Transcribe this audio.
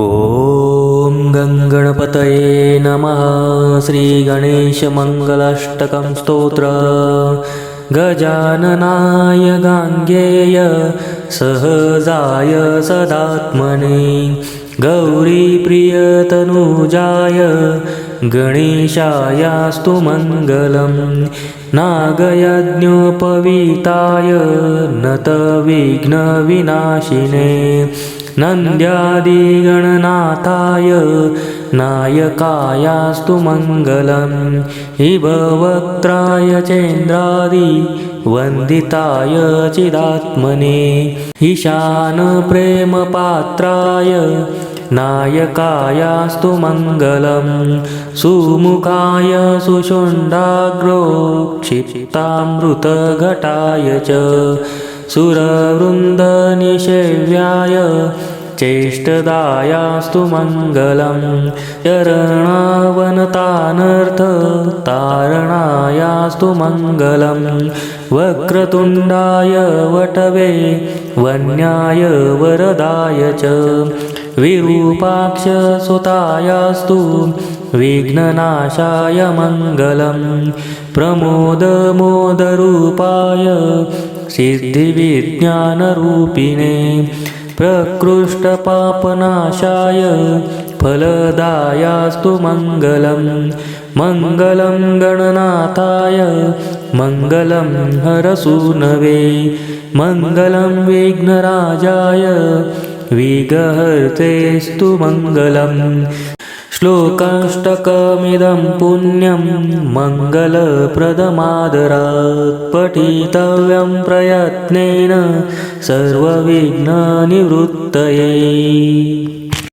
ॐ गङ्गणपतये नमः श्रीगणेशमङ्गलाष्टकं स्तोत्र। गजाननाय गाङ्गेय सहजाय सदात्मने। गौरीप्रियतनुजाय गणेशायास्तु मङ्गलं। नागयज्ञोपवीताय नतविघ्नविनाशिने। नन्द्यादिगणनाथाय नायकायास्तु मङ्गलम् इव वक्त्राय चेन्द्रादि वन्दिताय चिदात्मने। ईशानप्रेमपात्राय नायकायास्तु मङ्गलं सुमुखाय सुषुण्डाग्रो क्षिप्तामृतघटाय च सुरवृन्दनिषेव्याय चेष्टदायास्तु मङ्गलं चरणावनतानर्थतारणायास्तु मङ्गलं वक्रतुण्डाय वटवे वन्याय वरदाय च विरूपाक्षसुतायास्तु विघ्ननाशाय मङ्गलं प्रमोदमोदरूपाय सिद्धिविज्ञानरूपिणे प्रकृष्टपापनाशाय फलदायास्तु मङ्गलं मङ्गलं गणनाथाय मङ्गलं हरसूनवे मङ्गलं विघ्नराजाय विगहर्तेस्तु मङ्गलम्। श्लोकाष्टकमिदं पुण्यं मङ्गलप्रदमादरात् पठितव्यं प्रयत्नेन सर्वविघ्ननिवृत्तये।